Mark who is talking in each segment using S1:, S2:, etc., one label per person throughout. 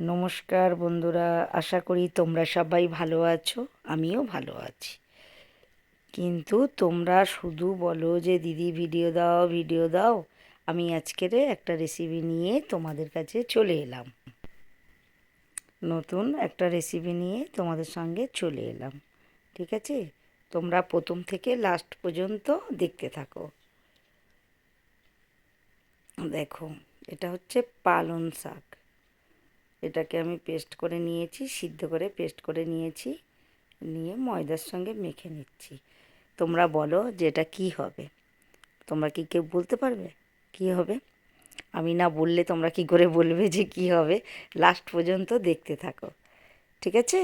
S1: নমস্কার বন্ধুরা, আশা করি তোমরা সবাই ভালো আছো, আমিও ভালো আছি। কিন্তু তোমরা শুধু বলো যে, দিদি, ভিডিও দাও ভিডিও দাও। আমি আজকের একটা রেসিপি নিয়ে তোমাদের কাছে চলে এলাম। নতুন একটা রেসিপি নিয়ে তোমাদের সঙ্গে চলে এলাম। ঠিক আছে? তোমরা প্রথম থেকে লাস্ট পর্যন্ত দেখতে থাকো। দেখো, এটা হচ্ছে পালন শাক। এটাকে আমি পেস্ট করে নিয়েছি, সিদ্ধ করে পেস্ট করে নিয়েছি, নিয়ে ময়দার সঙ্গে মেখে নিচ্ছি। তোমরা বলো যে এটা কী হবে? তোমরা কি কেউ বলতে পারবে কী হবে? আমি না বললে তোমরা কি করে বলবে যে কী হবে? লাস্ট পর্যন্ত দেখতে থাকো। ঠিক আছে?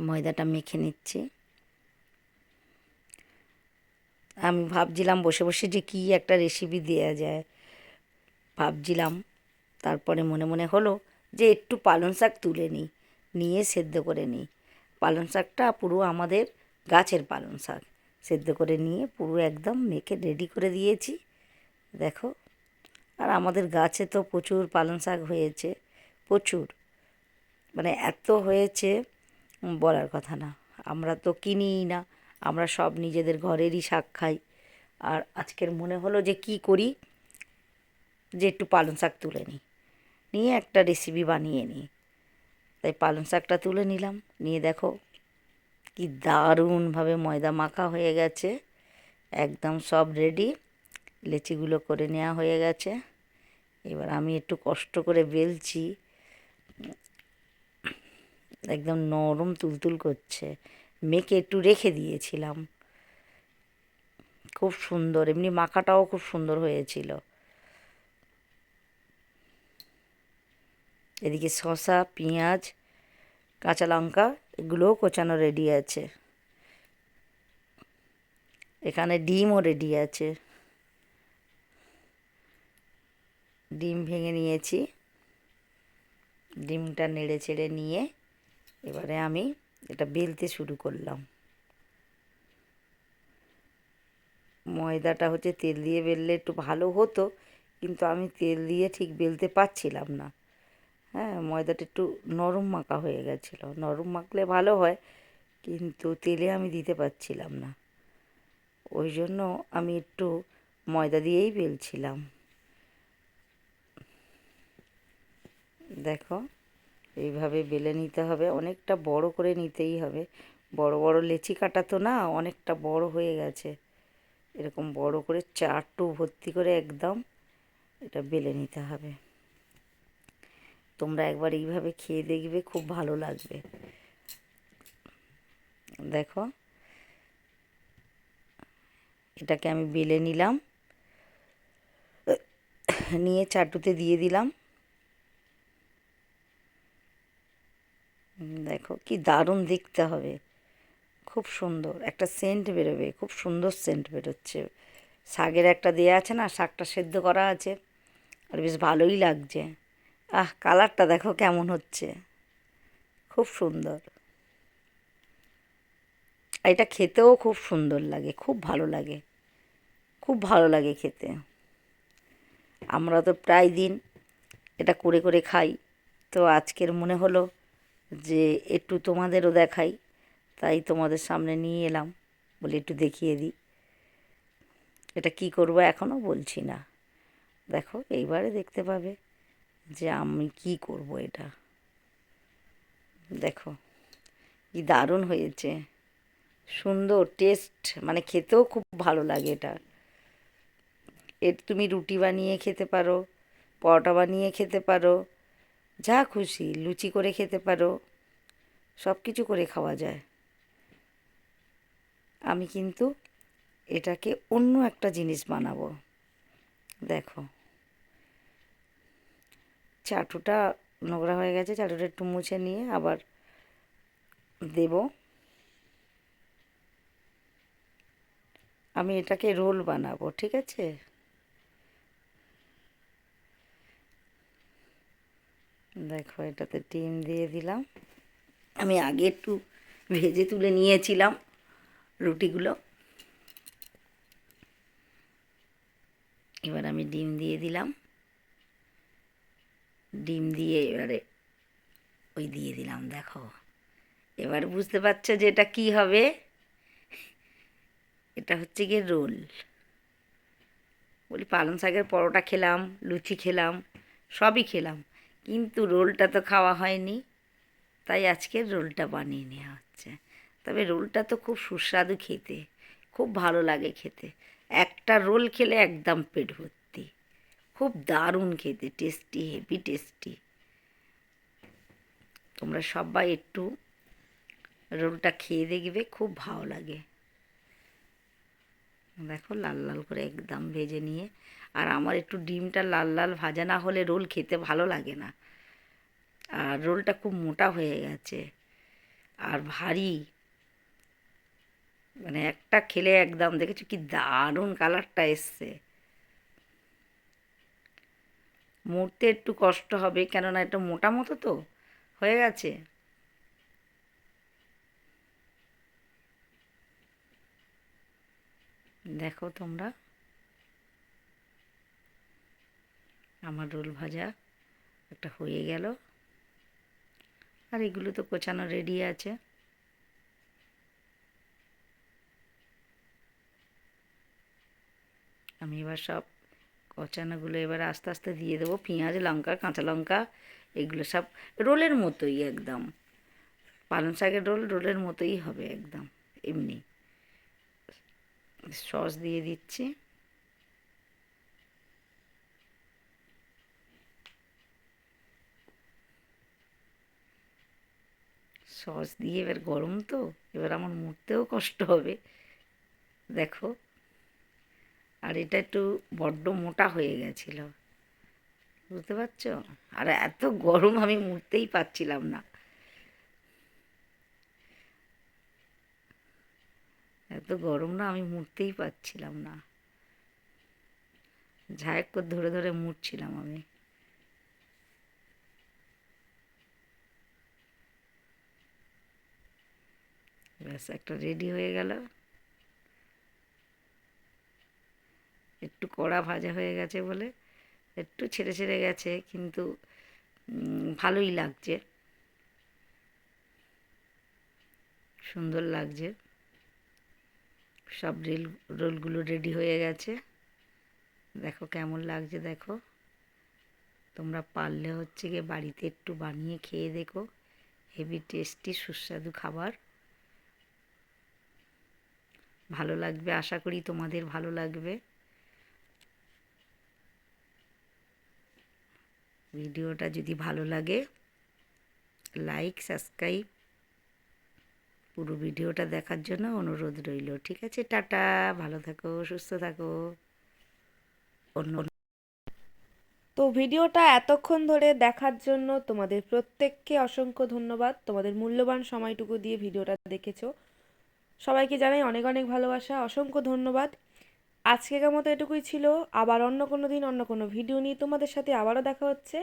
S1: ময়দাটা মেখে নিচ্ছি। আমি ভাবছিলাম বসে বসে যে কী একটা রেসিপি দেওয়া যায়। ভাবছিলাম। তারপরে মনে মনে হলো যে একটু পালং শাক তুলে নিই, নিয়ে সেদ্ধ করে নিই। পালং শাকটা পুরো আমাদের গাছের পালং শাক। সেদ্ধ করে নিয়ে পুরো একদম মেখে রেডি করে দিয়েছি। দেখো, আর আমাদের গাছে তো প্রচুর পালং শাক হয়েছে, প্রচুর। মানে এত হয়েছে বলার কথা না। আমরা তো কিনিই না, আমরা সব নিজেদের ঘরেরই শাক খাই। আর আজকের মনে হলো যে কি করি? যে একটু পালং শাক তুলে নিই। নিয়ে একটা রেসিপি বানিয়ে নিই। তাই পালং শাকটা তুলে নিলাম। নিয়ে দেখো কি দারুণভাবে ময়দা মাখা হয়ে গেছে। একদম সব রেডি লেচিগুলো করে নেওয়া হয়ে গেছে। এবার আমি একটু কষ্ট করে বেলছি। একদম নরম তুলতুল করছে। মেখে একটু রেখে দিয়েছিলাম। খুব সুন্দর। এমনি মাখাটাও খুব সুন্দর হয়েছিল। এদিকে শসা, পেঁয়াজ, কাঁচা লঙ্কা, এগুলোও কোচানো রেডি আছে। এখানে ডিমও রেডি আছে। ডিম ভেঙে নিয়েছি। ডিমটা নেড়ে চেড়ে নিয়ে এবারে আমি এটা বেলতে শুরু করলাম। ময়দাটা হচ্ছে তেল দিয়ে বেললে একটু ভালো হতো, কিন্তু আমি তেল দিয়ে ঠিক বেলতে পারছিলাম না। হ্যাঁ ময়দাটা একটু নরম মাখা হয়ে গেছিল। নরম মাখলে ভালো হয়, কিন্তু তেলে আমি দিতে পারছিলাম না। ওই জন্য আমি একটু ময়দা দিয়েই বেলছিলাম দেখো, এইভাবে বেলে নিতে হবে। অনেকটা বড় করে নিতেই হবে। বড় বড় লেচি কাটা তো না, অনেকটা বড় হয়ে গেছে। এরকম বড় করে চারটু ভর্তি করে একদম এটা বেলে নিতে হবে। তোমরা একবার এইভাবে খেয়ে দেখবে, খুব ভালো লাগবে। দেখো। এটাকে আমি বেলে নিলাম। নিয়ে চাটুতে দিয়ে দিলাম। দেখো, কি দারুণ দেখতে হবে। খুব সুন্দর। একটা সেন্ট বেরোবে, খুব সুন্দর সেন্ট বেরোচ্ছে। শাকের একটা দেয়া আছে না, শাকটা সেদ্ধ করা আছে। আর বেশ ভালোই লাগছে। আহ, কালারটা দেখো কেমন হচ্ছে। খুব সুন্দর। এটা খেতেও খুব সুন্দর লাগে, খুব ভালো লাগে। খুব ভালো লাগে খেতে। আমরা তো প্রায় দিন এটা করে করে খাই। তো আজকের মনে হলো যে একটু তোমাদেরও দেখাই। তাই তোমাদের সামনে নিয়ে এলাম বলে একটু দেখিয়ে দিই। এটা কি করব এখনও বলছি না। দেখো এইবারে দেখতে পাবে। যে আমি কি করব এটা? দেখো, কি দারুণ হয়েছে। সুন্দর টেস্ট মানে খেতেও খুব ভালো লাগে এটা। এর তুমি রুটি বানিয়ে খেতে পারো, পরোটা বানিয়ে খেতে পারো, যা খুশি, লুচি করে খেতে পারো সব কিছু করে খাওয়া যায়। আমি কিন্তু এটাকে অন্য একটা জিনিস বানাবো। দেখো। চাটুটা নোংরা হয়ে গেছে, চাটুটা একটু মুছে নিয়ে আবার দেব। আমি এটাকে রোল বানাবো, ঠিক আছে? দেখো, এটাতে ডিম দিয়ে দিলাম। আমি আগে একটু ভেজে তুলে নিয়েছিলাম রুটিগুলো। এবার আমি ডিম দিয়ে দিলাম। ডিম দিয়ে এবারে ওই দিয়ে দিলাম, দেখো। এবার বুঝতে পারছ যে এটা কী হবে? এটা হচ্ছে গিয়ে রোল। বলি পালং শাকের পরোটা খেলাম, লুচি খেলাম, সবই খেলাম। কিন্তু রোলটা তো খাওয়া হয়নি, তাই আজকে রোলটা বানিয়ে নেওয়া হচ্ছে। তবে রোলটা তো খুব সুস্বাদু খেতে, খুব ভালো লাগে খেতে। একটা রোল খেলে একদম পেট ভর্তি খুব দারুণ খেতে টেস্টি হেভি টেস্টি তোমরা সবাই একটু রোলটা খেয়ে দেখবে, খুব ভালো লাগে। দেখো লাল লাল করে একদম ভেজে নিয়ে, আর আমার একটু ডিমটা লাল লাল ভাজা না হলে রোল খেতে ভালো লাগে না। আর রোলটা খুব মোটা হয়ে গেছে, আর ভারী। মানে একটা খেলে একদম, দেখেছ কি দারুণ কালারটা এসছে। মুড়তে একটু কষ্ট হবে, কেননা এটা মোটা মতো তো, হয়ে গেছে। দেখো তোমরা। আমার রোল ভাজা একটা হয়ে গেল। আর এগুলো তো কোচানো রেডি আছে। আমি এবার সব কচানোগুলো এবার আস্তে আস্তে দিয়ে দেবো। পেঁয়াজ, লঙ্কা, কাঁচা লঙ্কা, এগুলো সব রোলের মতোই একদম। পালং শাকের রোল রোলের মতোই হবে একদম, এমনি। সস দিয়ে দিচ্ছি। সস দিয়ে এবার গরম তো, এবার আমার মুড়তেও কষ্ট হবে। দেখো। আর এটা একটু বড্ড মোটা হয়ে গেছিল। বুঝতে পারছ? আর এত গরম আমি মুড়তেই পারছিলাম না। এত গরম না আমি মুড়তেই পারছিলাম না। ঝাঁক করে ধরে ধরে মুড়ছিলাম আমি। ব্যাস, একটা রেডি হয়ে গেল একটু কড়া ভাজা হয়ে গেছে বলে। একটু ছেড়ে ছেড়ে গেছে, কিন্তু ভালোই লাগছে। সুন্দর লাগছে। সব রেল, রোলগুলো রেডি হয়ে গেছে। দেখো কেমন লাগছে, দেখো। তোমরা পারলে হচ্ছে গিয়ে বাড়িতে একটু বানিয়ে খেয়ে দেখো। হেভি টেস্টি, সুস্বাদু খাবার। ভালো লাগবে, আশা করি তোমাদের ভালো লাগবে। ভিডিওটা যদি ভালো লাগে লাইক সাবস্ক্রাইব পুরো ভিডিওটা দেখার জন্য অনুরোধ রইল। ঠিক আছে, টাটা। ভালো থাকো, সুস্থ থাকো। অন্য
S2: তো ভিডিওটা এতক্ষণ ধরে দেখার জন্য তোমাদের প্রত্যেককে অসংখ্য ধন্যবাদ। তোমাদের মূল্যবান সময়টুকু দিয়ে ভিডিওটা দেখেছ। সবাইকে জানাই অনেক অনেক ভালোবাসা। অসংখ্য ধন্যবাদ। আজকের মতো এটুকুই ছিল। আবার অন্য কোনো দিন, অন্য কোনো ভিডিও নিয়ে তোমাদের সাথে আবারও দেখা হচ্ছে।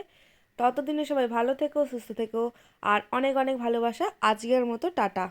S2: ততদিনে সবাই ভালো থেকো, সুস্থ থেকো, আর অনেক অনেক ভালোবাসা। আজকের মতো টাটা।